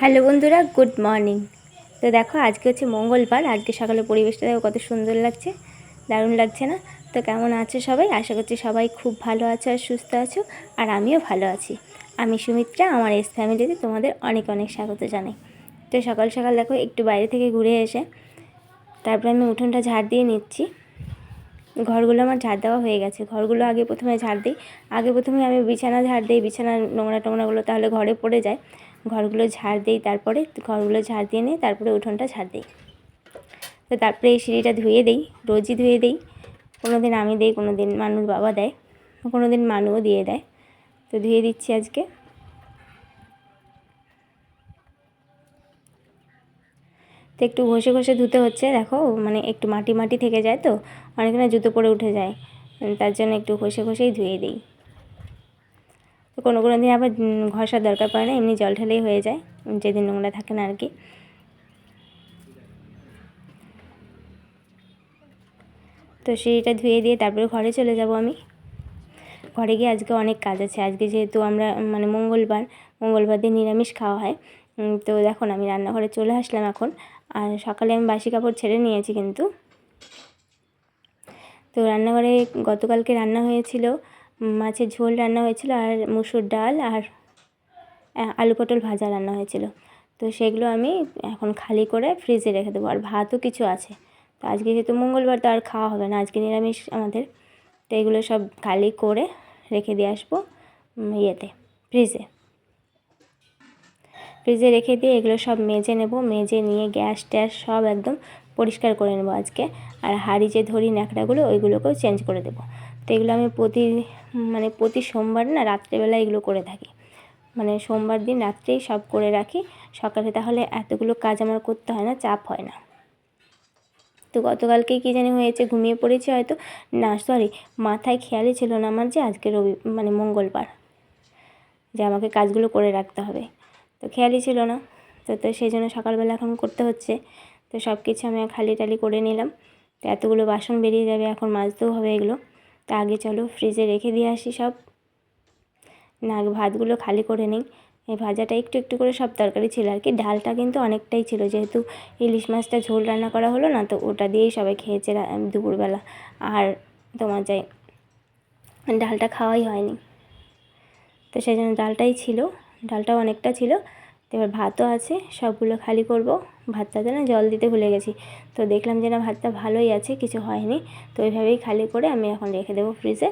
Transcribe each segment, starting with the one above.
Hello বন্ধুরা, good morning. তো দেখো, আজকে হচ্ছে মঙ্গলবার, আজকে সকালে পরিবেশটা দেখো কত সুন্দর লাগছে, দারুণ লাগছে না? তো কেমন আছো সবাই? আশা করছি সবাই খুব ভালো আছো আর সুস্থ আছো, আর আমিও ভালো আছি। আমি সুমিত্রা, আমার এস ফ্যামিলিতে তোমাদের অনেক অনেক স্বাগত জানাই। তো সকাল সকাল দেখো, একটু বাইরে থেকে ঘুরে এসে, তারপরে আমি উঠোনটা ঝাড় দিয়ে নিচ্ছি। ঘরগুলো আমার ঝাড় দেওয়া হয়ে গেছে। ঘরগুলো আগে প্রথমে ঝাড় দিই। আগে প্রথমে আমি বিছানা ঝাড় দিই বিছানা নোংরা টোংরাগুলো তাহলে ঘরে পড়ে যায়। ঘরগুলো ঝাড় দিই, তারপরে ঘরগুলো ঝাড় দিয়ে নিয়ে তারপরে উঠোনটা ঝাড় দিই। তো তারপরে এই সিঁড়িটা ধুয়ে দিই, রোজই ধুয়ে দিই। কোনো দিন আমি দিই কোনো দিন মানুষ বাবা দেয় কোনো দিন মানুও দিয়ে দেয়। তো ধুয়ে দিচ্ছি আজকে। তো একটু ঘষে ঘষে ধুতে হচ্ছে, দেখো মানে একটু মাটি মাটি থেকে যায় তো অনেকখানে জুতো পরে উঠে যায়। তার জন্য একটু ঘষে ঘষেই ধুয়ে দিই। তো কোনো কোনো দিন আবার ঘষার দরকার পড়ে না, এমনি জল ঢালেই হয়ে যায়, যেদিন নোংরা থাকে না আর কি। তো সিঁড়িটা ধুয়ে দিয়ে তারপরে ঘরে চলে যাব আমি। ঘরে গিয়ে আজকে অনেক কাজ আছে। আজকে যেহেতু আমরা মানে মঙ্গলবার মঙ্গলবার দিন নিরামিষ খাওয়া হয়। তো দেখুন আমি রান্নাঘরে চলে আসলাম এখন। আর সকালে আমি বাসি কাপড় ছেড়ে নিয়েছি কিন্তু। তো রান্নাঘরে গতকালকে রান্না হয়েছিল মাছের ঝোল রান্না হয়েছিল আর মুসুর ডাল আর আলু পটল ভাজা রান্না হয়েছিল। তো সেগুলো আমি এখন খালি করে ফ্রিজে রেখে দেবো আর ভাতও কিছু আছে। তো আজকে যেহেতু মঙ্গলবার তো আর খাওয়া হবে না, আজকে নিরামিষ আমাদের। তো এগুলো সব খালি করে রেখে দিয়ে আসব ইয়েতে, ফ্রিজে। ফ্রিজে রেখে দিয়ে এগুলো সব মেজে নেব, মেজে নিয়ে গ্যাস ট্যাস সব একদম পরিষ্কার করে নেব আজকে। আর হাঁড়ি যে ধরি ন্যাকড়াগুলো, ওইগুলোকেও চেঞ্জ করে দেবো। তো এগুলো আমি প্রতি মানে প্রতি সোমবার না রাত্রেবেলা এগুলো করে থাকি। মানে সোমবার দিন রাত্রেই সব করে রাখি। সকালে তাহলে এতগুলো কাজ আমার করতে হয় না, চাপ হয় না। তো গতকালকেই কী জানি হয়েছে, ঘুমিয়ে পড়েছি হয়তো। না সরি মাথায় খেয়ালই ছিল না আমার যে আজকে রবি মানে মঙ্গলবার। যে আমাকে কাজগুলো করে রাখতে হবে। তো খেয়ালই ছিল না। তো তো সেই জন্য সকালবেলা এখন করতে হচ্ছে। তো সব কিছু আমি খালি টালি করে নিলাম। তো এতগুলো বাসন বেরিয়ে যাবে, এখন মাজতেও হবে এগুলো। তা আগে চলো ফ্রিজে রেখে দিয়ে আসি সব। না ভাতগুলো খালি করে নিই। এই ভাজাটা একটু একটু করে সব তরকারি ছিল। আর কি, ডালটা কিন্তু অনেকটাই ছিল। যেহেতু ইলিশ মাছটা ঝোল রান্না করা হলো না, তো ওটা দিয়েই সবাই খেয়েছে দুপুরবেলা। আর তোমার যাই, ডালটা খাওয়াই হয়নি। তো সেই জন্য ডালটাই ছিল, ডালটাও অনেকটা ছিল। এবার ভাতও আছে, সবগুলো খালি করব। ভাতটাতে না জল দিতে ভুলে গেছি। তো দেখলাম যে না ভাতটা ভালোই আছে, কিছু হয়নি। তো ওইভাবেই খালি করে আমি এখন রেখে দেবো ফ্রিজে।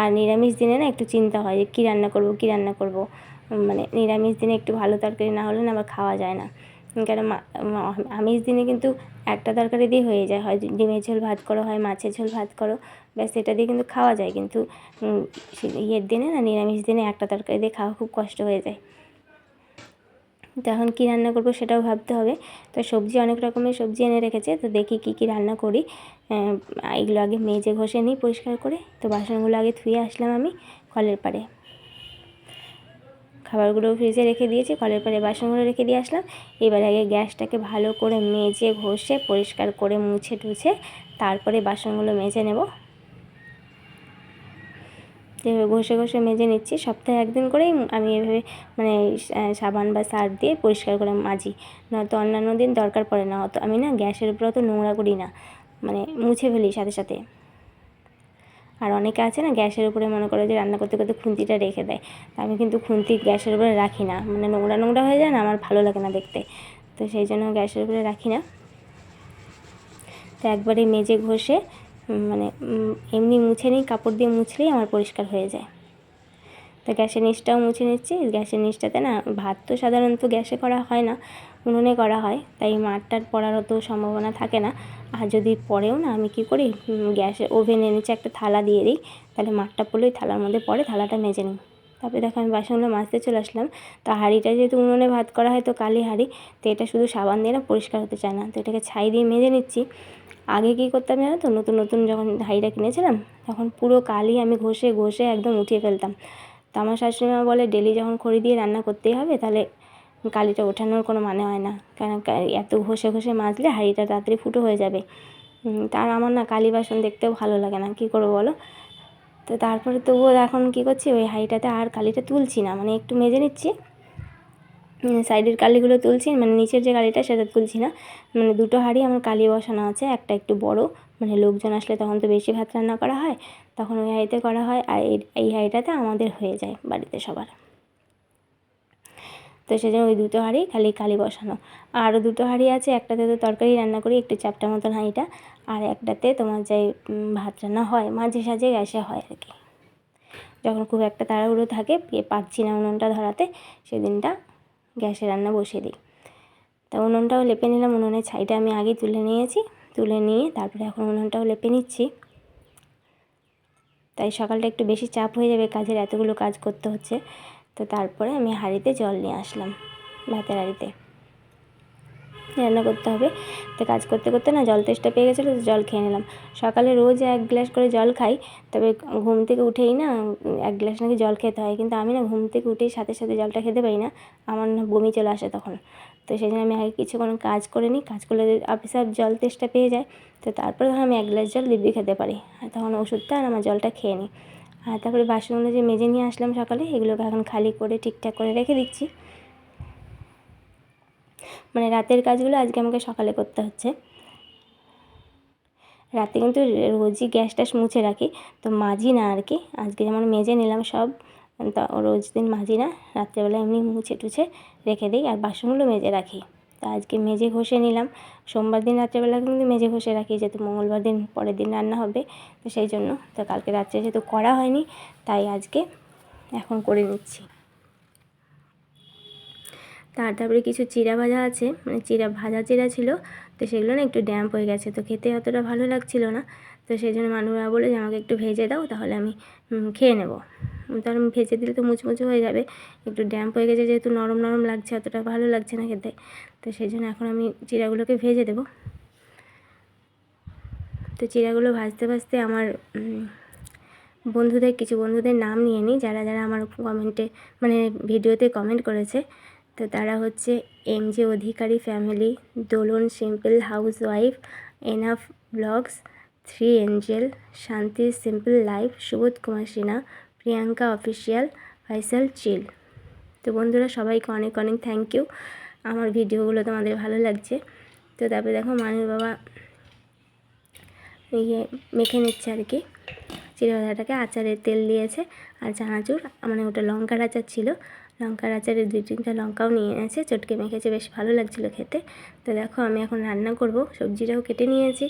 আর নিরামিষ দিনে না একটু চিন্তা হয় যে কী রান্না করব, কী রান্না করব। মানে নিরামিষ দিনে একটু ভালো তরকারি না হলে না আবার খাওয়া যায় না। কেন আমিষ দিনে কিন্তু একটা তরকারি দিয়ে হয়ে যায়। হয় ডিমের ঝোল ভাত করো, হয় মাছের ঝোল ভাত করো। ব্যাস, এটা দিয়ে কিন্তু খাওয়া যায়। কিন্তু ইয়ের দিনে না, নিরামিষ দিনে একটা তরকারি দিয়ে খাওয়া খুব কষ্ট হয়ে যায়। তো এখন কী রান্না করব সেটাও ভাবতে হবে। তো সবজি অনেক রকমের সবজি এনে রেখেছে, তো দেখি কী কী রান্না করি। এগুলো আগে মেজে ঘষে নিই পরিষ্কার করে। তো বাসনগুলো আগে ধুয়ে আসলাম আমি কলের পাড়ে। খাবারগুলো ফ্রিজে রেখে দিয়েছি, কলের পরে বাসনগুলো রেখে দিয়ে আসলাম। এবার আগে গ্যাসটাকে ভালো করে মেজে ঘষে পরিষ্কার করে মুছে টুছে, তারপরে বাসনগুলো মেজে নেব। যেভাবে ঘষে ঘষে মেজে নিচ্ছি, সপ্তাহে একদিন করেই আমি এভাবে মানে সাবান বা সার দিয়ে পরিষ্কার করে মাজি। নয়তো অন্যান্য দিন দরকার পড়ে না, অত আমি না গ্যাসের উপর অত নোংরা করি না মানে মুছে ফেলি সাথে সাথে। আর অনেকে আছে না গ্যাসের উপরে মনে করে যে রান্না করতে করতে খুন্তিটা রেখে দেয়, তা আমি কিন্তু খুন্তি গ্যাসের উপরে রাখি না মানে নোংরা নোংরা হয়ে যায় না, আমার ভালো লাগে না দেখতে। তো সেই জন্য গ্যাসের উপরে রাখি না। তো একবারে মেজে ঘষে মানে এমনি মুছে নিই, কাপড় দিয়ে মুছলেই আমার পরিষ্কার হয়ে যায়। তো গ্যাসের নিচটাও মুছে নিচ্ছি। গ্যাসের নিচটাতে না, ভাত তো সাধারণত গ্যাসে করা হয় না, উনুনে করা হয়। তাই মাঠটার পড়ার অত সম্ভাবনা থাকে না। আর যদি পরেও না, আমি কি করি? গ্যাসে ওভেনে নিচে একটা থালা দিয়ে দিই। তাহলে মাঠটা পড়লেই থালার মধ্যে পড়ে, থালাটা মেজে নিই। তারপরে দেখো আমি বাসনগুলো মাজতে চলে আসলাম। তো হাঁড়িটা যেহেতু উনুনে ভাত করা হয়, তো কালি হাঁড়ি। তো এটা শুধু সাবান দিয়ে না, পরিষ্কার হতে চায় না। তো এটাকে ছাই দিয়ে মেজে নিচ্ছি। আগে কী করতাম জানো তো, নতুন নতুন যখন হাঁড়িটা কিনেছিলাম, তখন পুরো কালি আমি ঘষে ঘষে একদম উঠিয়ে ফেলতাম। তো আমার শাশুড়িমা বলে, ডেলি যখন খড়ি দিয়ে রান্না করতেই হবে, তাহলে কালিটা ওঠানোর কোনো মানে হয় না। কারণ এত ঘষে ঘষে মাজলে হাঁড়িটা তাড়াতাড়ি ফুটো হয়ে যাবে। তার আমার না কালি বাসন দেখতেও ভালো লাগে না। কী করব বলো? তো তারপরে তবুও এখন কী করছি, ওই হাঁড়িটাতে আর কালিটা তুলছি না মানে একটু মেজে নিচ্ছি। সাইডের কালিগুলো তুলছি মানে নিচের যে কালিটা সেটা তুলছি না। মানে দুটো হাঁড়ি আমার কালি বসানো আছে, একটা একটু বড়। মানে লোকজন আসলে তখন তো বেশি ভাত রান্না করা হয়, তখন ওই হাঁড়িতে করা হয়, আর এই হাঁড়িটাতে আমাদের হয়ে যায় বাড়িতে সবার। তো সেজন্য ওই দুটো হাঁড়ি খালি কালি বসানো। আরও দুটো হাঁড়ি আছে, একটাতে তো তরকারি রান্না করি, একটু চাপটা মতন হাঁড়িটা। আর একটাতে তোমার যে ভাত রান্না হয়, মাঝে সাঝে গ্যাসে হয় আর কি। যখন খুব একটা তাড়াহুড়ো থাকে পারছি না উনুনটা ধরাতে, সেদিনটা গ্যাসে রান্না বসিয়ে দিই। তা উনুনটাও লেপে নিলাম, উনুনের ছাইটা আমি আগে তুলে নিয়েছি, তুলে নিয়ে তারপরে এখন উনুনটাও লেপে নিচ্ছি। তাই সকালটা একটু বেশি চাপ হয়ে যাবে, কাজের এতগুলো কাজ করতে হচ্ছে। তো তারপরে আমি হাঁড়িতে জল নিয়ে আসলাম, ভাতের হাঁড়িতে। রান্না করতে হবে। তো কাজ করতে করতে না জল তেষ্টা পেয়ে গেছিল, তো জল খেয়ে নিলাম। সকালে রোজ এক গ্লাস করে জল খাই, তবে ঘুম থেকে উঠেই না এক গ্লাস নাকি জল খেতে হয়। কিন্তু আমি না ঘুম থেকে উঠেই সাথে সাথে জলটা খেতে পারি না, আমার না বমি চলে আসে তখন। তো সেই জন্য আমি আগে কিছুক্ষণ কাজ করে নিই, কাজ করলে আপিসাব জল তেষ্টা পেয়ে যায়। তো তারপরে ধর আমি এক গ্লাস জল দিব্যি খেতে পারি। তখন ওষুধটা আর আমার জলটা খেয়ে নিই। আর তারপরে বাসনগুলো যে মেজে নিয়ে আসলাম সকালে, এগুলোকে এখন খালি করে ঠিকঠাক করে রেখে দিচ্ছি। মানে রাতের কাজগুলো আজকে আমাকে সকালে করতে হচ্ছে। রাতে কিন্তু রোজই গ্যাস ট্যাস মুছে রাখি, তো মাজি না আর কি। আজকে যেমন মেজে নিলাম সব রোজ দিন মাজি না, রাত্রেবেলা এমনি মুছে টুছে রেখে দিই, আর বাসনগুলো মেজে রাখি। তা আজকে মেজে ঘষে নিলাম। সোমবার দিন, রাত্রেবেলা কিন্তু মেজে ঘষে রাখি, যেহেতু মঙ্গলবার দিন পরের দিন রান্না হবে, তো সেই জন্য তো কালকে রাত্রে যেহেতু করা হয়নি, তাই আজকে এখন করে নিচ্ছি। তার তারপরে কিছু চিড়া ভাজা আছে মানে চিড়া ভাজা চিড়া ছিল, তো সেগুলো না একটু ড্যাম্প হয়ে গেছে, তো খেতে অতটা ভালো লাগছিল না, তো সেই জন্য মানুষরা বলে যে আমাকে একটু ভেজে দাও, তাহলে আমি খেয়ে নেব। আমি ভেজে দিলে তো মুচমুচে হয়ে যাবে। একটু ড্যাম্প হয়ে গেছে যেহেতু নরম নরম লাগছে, অতটা ভালো লাগছে না খেতে। তো সেই জন্য এখন আমি চিড়াগুলোকে ভেজে দেবো। তো চিড়াগুলো ভাজতে ভাজতে আমার বন্ধুদের, কিছু বন্ধুদের নাম নিয়ে নিই। যারা যারা আমার কমেন্টে মানে ভিডিওতে কমেন্ট করেছে। তো তারা হচ্ছে M J Adhikari family Dolan simple housewife enough blogs three angel Shanti simple life Subodh Kumar Sinha Priyanka official Faisal chill. তো বন্ধুরা, সবাইকে অনেক অনেক থ্যাংক ইউ আমার ভিডিওগুলো তোমাদের ভালো লাগছে। তো তারপরে দেখো মানুষ বাবা ইয়ে মেখে নিচ্ছে আর কি। চিড়ে আচারের তেল দিয়েছে আর চানাচুর মানে ওটা লঙ্কার আচার ছিল। লঙ্কার আচারে দুই তিনটা লঙ্কাও নিয়ে এনেছে, চটকে মেখেছে, বেশ ভালো লাগছিল খেতে। তো দেখো, আমি এখন রান্না করব, সবজিটাও কেটে নিয়েছি।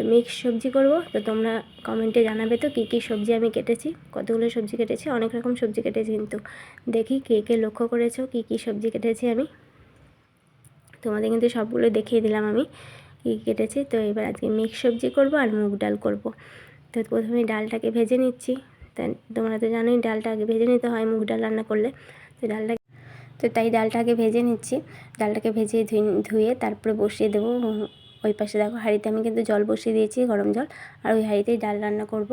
তো মিক্স সবজি করব। তো তোমরা কমেন্টে জানাবে তো কী কী সবজি আমি কেটেছি। কতগুলো সবজি কেটেছি? অনেক রকম সবজি কেটেছি কিন্তু। দেখি কে কে লক্ষ্য করেছ কী কী সবজি কেটেছি আমি। তোমাদের কিন্তু সবগুলো দেখিয়ে দিলাম আমি কী কেটেছি। তো এবার আজকে মিক্স সবজি করব আর মুগ ডাল করব। তো প্রথমে ডালটাকে ভেজে নিচ্ছি। তোমরা তো জানোই ডালটা আগে ভেজে নিতে হয় মুগ ডাল রান্না করলে। তো ডালটা তো তাই ডালটাকে ভেজে নিচ্ছি। ডালটাকে ভেজে ধুয়ে তারপরে বসিয়ে দেবো ওই পাশে দেখো হাঁড়িতে আমি কিন্তু জল বসিয়ে দিয়েছি, গরম জল, আর ওই হাঁড়িতেই ডাল রান্না করব।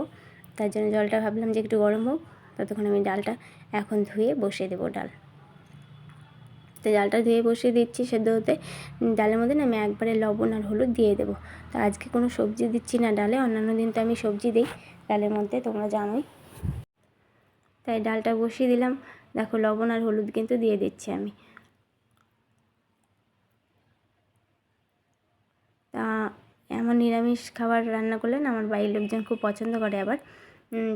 তার জন্য জলটা ভাবলাম যে একটু গরম হোক, ততক্ষণ আমি ডালটা এখন ধুয়ে বসিয়ে দেবো ডাল। তো ডালটা ধুয়ে বসিয়ে দিচ্ছি সেদ্ধ হতে। ডালের মধ্যে না আমি একবারে লবণ আর হলুদ দিয়ে দেবো। তো আজকে কোনো সবজি দিচ্ছি না ডালে, অন্যান্য দিন তো আমি সবজি দিই ডালের মধ্যে, তোমরা জানোই। তাই ডালটা বসিয়ে দিলাম। দেখো লবণ আর হলুদ কিন্তু দিয়ে দিচ্ছি আমি তা এমন নিরামিষ খাবার রান্না করলেন, আমার বাড়ির লোকজন খুব পছন্দ করে আবার।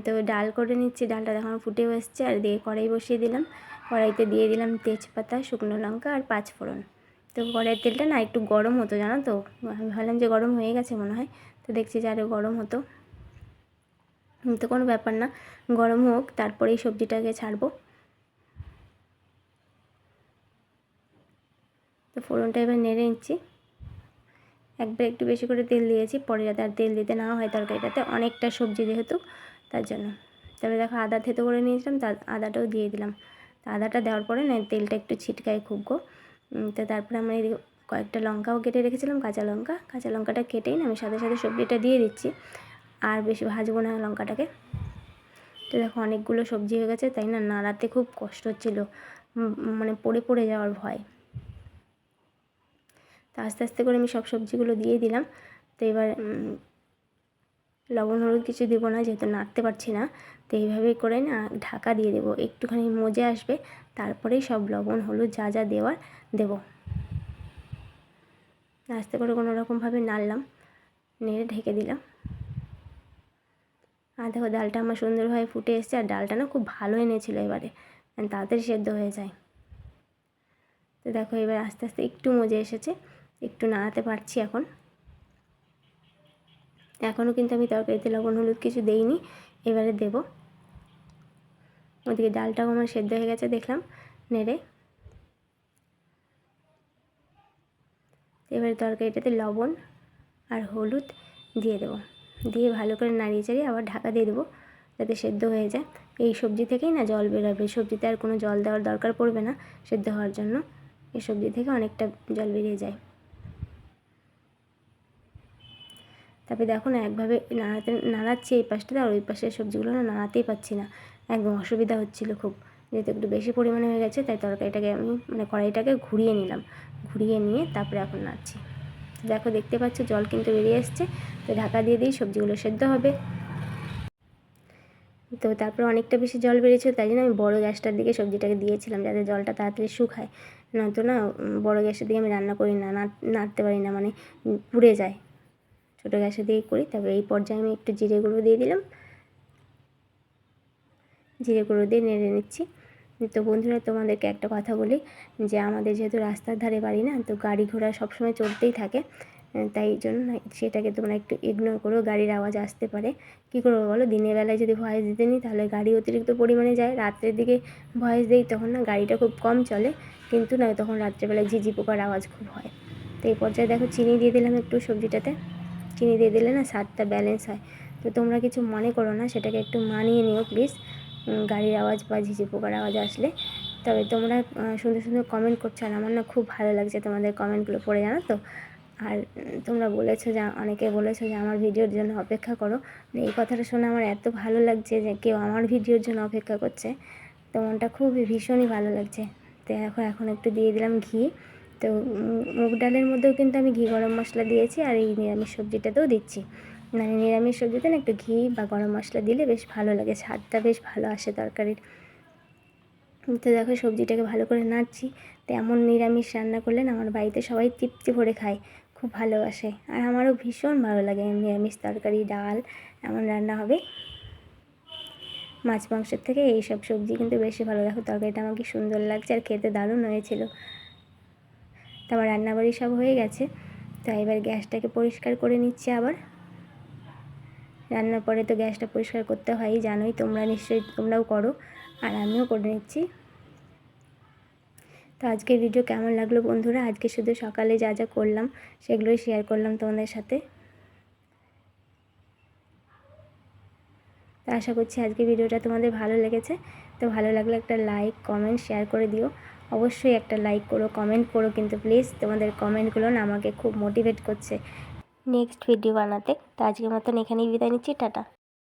তো ডাল করে নিচ্ছি, ডালটা দেখো আমার ফুটেও এসছে, আর দিয়ে কড়াই বসিয়ে দিলাম। কড়াইতে দিয়ে দিলাম তেজপাতা, শুকনো লঙ্কা আর পাঁচ ফোড়ন তো কড়াইয়ের তেলটা না একটু গরম হতো, জানো তো? আমি ভাবলাম যে গরম হয়ে গেছে মনে হয়, তো দেখছি যে আরও গরম হতো। তো কোনো ব্যাপার না, গরম হোক, তারপরেই সবজিটাকে ছাড়বো। তো ফোড়নটা এবার নেড়ে নিচ্ছি। একবার একটু বেশি করে তেল দিয়েছি, পরে যাতে আর তেল দিতে না হয় তরকারিটাতে। অনেকটা সবজি যেহেতু, তার জন্য। তবে দেখো আদা থেতো করে নিয়েছিলাম তা আদাটাও দিয়ে দিলাম। আদাটা দেওয়ার পরে না, তেলটা একটু ছিটকায় খুব গো। তো তারপরে আমরা এদিকে কয়েকটা লঙ্কাও কেটে রেখেছিলাম, কাঁচা লঙ্কা। কাঁচা লঙ্কাটা কেটেই না, আমি সাথে সাথে সবজিটা দিয়ে দিচ্ছি। আর বেশি ভাজবো না লঙ্কাটাকে। তো দেখো অনেকগুলো সবজি হয়ে গেছে, তাই না? নাড়াতে খুব কষ্ট হচ্ছিল। মানে পড়ে পড়ে যাওয়ার ভয়। তো আস্তে আস্তে করে আমি সব সবজিগুলো দিয়ে দিলাম। তো এবার লবণ, হলুদ কিছু দেবো না, যেহেতু নাড়তে পারছি না, তো এইভাবেই করে না ঢাকা দিয়ে দেবো। একটুখানি মজে আসবে, তারপরেই সব লবণ, হলুদ যা যা দেওয়ার দেবো। আস্তে করে কোনো রকমভাবে নাড়লাম, নেড়ে ঢেকে দিলাম। আর দেখো, ডালটা আমার সুন্দরভাবে ফুটে এসছে, আর ডালটা না খুব ভালো এনেছিল এবারে মানে তাড়াতাড়ি সেদ্ধ হয়ে যায়। তো দেখো, এবার আস্তে আস্তে একটু মজে এসেছে। একটু নাড়াতে পারছি এখন। এখনও কিন্তু আমি তরকারিতে লবণ, হলুদ কিছু দেইনি, এবারে দেব। ওদিকে ডালটাও আমার সেদ্ধ হয়ে গেছে, দেখলাম, নেড়ে। এবারে তরকারিটাতে লবণ আর হলুদ দিয়ে দেবো। দিয়ে ভালো করে নাড়িয়ে চাড়িয়ে আবার ঢাকা দিয়ে দেবো, যাতে সেদ্ধ হয়ে যায়। এই সবজি থেকেই না জল বেরোবে। সবজিতে আর কোনো জল দেওয়ার দরকার পড়বে না সেদ্ধ হওয়ার জন্য। এই সবজি থেকে অনেকটা জল বেরিয়ে যায়। তারপরে দেখো না, একভাবে নাড়াতে, নাড়াচ্ছি এই পাশটাতে আর ওই পাশের সবজিগুলো না নাড়াতেই পাচ্ছি না। একদম অসুবিধা হচ্ছিল খুব। যেহেতু একটু বেশি পরিমাণে হয়ে গেছে, তাই তরকারিটাকে আমি মানে কড়াইটাকে ঘুরিয়ে নিলাম। ঘুরিয়ে নিয়ে তারপরে এখন নাড়ছি। দেখো, দেখতে পাচ্ছ জল কিন্তু বেরিয়ে এসছে। তো ঢাকা দিয়ে দিই, সবজিগুলো সেদ্ধ হবে। তো তারপরে অনেকটা বেশি জল বেরিয়েছিল তাই জন্য আমি বড়ো গ্যাসটার দিকে সবজিটাকে দিয়েছিলাম যাতে জলটা তাড়াতাড়ি শুকায়। নয়তো না বড়ো গ্যাসের দিকে আমি রান্না করি না, নাড়তে পারি না মানে পুড়ে যায়। ছোটো গ্যাসে দিয়েই করি। তারপরে এই পর্যায়ে আমি একটু জিরে গুঁড়ো দিয়ে দিলাম। জিরে গুঁড়ো দিয়ে নেড়ে নিচ্ছি। তো বন্ধুরা, তোমাদেরকে একটা কথা বলি যে, আমাদের যেহেতু রাস্তার ধারে বাড়ি না, তো গাড়ি ঘোড়া সবসময় চলতেই থাকে। তাই জন্য সেটাকে তোমরা একটু ইগনোর করো, গাড়ির আওয়াজ আসতে পারে। কী করব বলো? দিনের বেলায় যদি ভয়েস দিতে নিই, তাহলে গাড়ি অতিরিক্ত পরিমাণে যায়। রাত্রের দিকে ভয়েস দিই, তখন না গাড়িটা খুব কম চলে। কিন্তু না, তখন রাত্রেবেলায় ঝিঝি পোকার আওয়াজ খুব হয়। তো এই পর্যায়ে দেখো, চিনি দিয়ে দিলাম একটু সবজিটাতে। চিনি দিয়ে দিলে না স্বাদটা ব্যালেন্স হয়। তো তোমরা কিছু মনে করো না, সেটাকে একটু মানিয়ে নিও প্লিজ গাড়ির আওয়াজ বা ঝিঝি পোকার আওয়াজ আসলে। তবে তোমরা সুন্দর সুন্দর কমেন্ট করছ আর আমার না খুব ভালো লাগছে তোমাদের কমেন্টগুলো পড়ে জানো তো? আর তোমরা বলেছ যে, অনেকে বলেছ যে আমার ভিডিওর জন্য অপেক্ষা করো। এই কথাটা শুনে আমার এত ভালো লাগছে যে কেউ আমার ভিডিওর জন্য অপেক্ষা করছে। তো মনটা খুবই ভীষণই ভালো লাগছে। তো এখন এখন একটু দিয়ে দিলাম ঘি। তো মুগ ডালের মধ্যেও কিন্তু আমি ঘি গরম মশলা দিয়েছি আর এই নিরামিষ সবজিটাতেও দিচ্ছি। মানে নিরামিষ সবজিতে না একটু ঘি বা গরম মশলা দিলে বেশ ভালো লাগে, স্বাদটা বেশ ভালো আসে তরকারির। তো দেখো সবজিটাকে ভালো করে নাড়ছি, তো এমন নিরামিষ রান্না করলেন আমার বাড়িতে সবাই তৃপ্তি ভরে খায়, খুব ভালোবাসে। আর আমারও ভীষণ ভালো লাগে নিরামিষ তরকারি, ডাল, এমন রান্না হবে। মাছ মাংসের থেকে এইসব সবজি কিন্তু বেশি ভালো। দেখো তরকারিটা আমাকে সুন্দর লাগছে আর খেতে দারুণ হয়েছিল। তো আমার রান্নাবাড়ি সব হয়ে গেছে। তো এবার গ্যাসটাকে পরিষ্কার করে নিচ্ছে আবার। রান্নার পরে তো গ্যাসটা পরিষ্কার করতে হয়ই জানোই তোমরা নিশ্চয়ই তোমরাও করো, আর আমিও করে নিচ্ছি। তো আজকের ভিডিও কেমন লাগল বন্ধুরা? আজকে শুধু সকালে যা যা করলাম, সেগুলোই শেয়ার করলাম তোমাদের সাথে। তো আশা করছি আজকে ভিডিওটা তোমাদের ভালো লেগেছে। তো ভালো লাগলে একটা লাইক কমেন্ট শেয়ার করে দিও। অবশ্যই একটা লাইক করো কমেন্ট করো কিন্তু প্লিজ তোমাদের কমেন্টগুলো না আমাকে খুব মোটিভেট করছে। নেক্সট ভিডিও বানাতে। তো আজকের মতন এখানেই বিদায় নিচ্ছি, টাটা।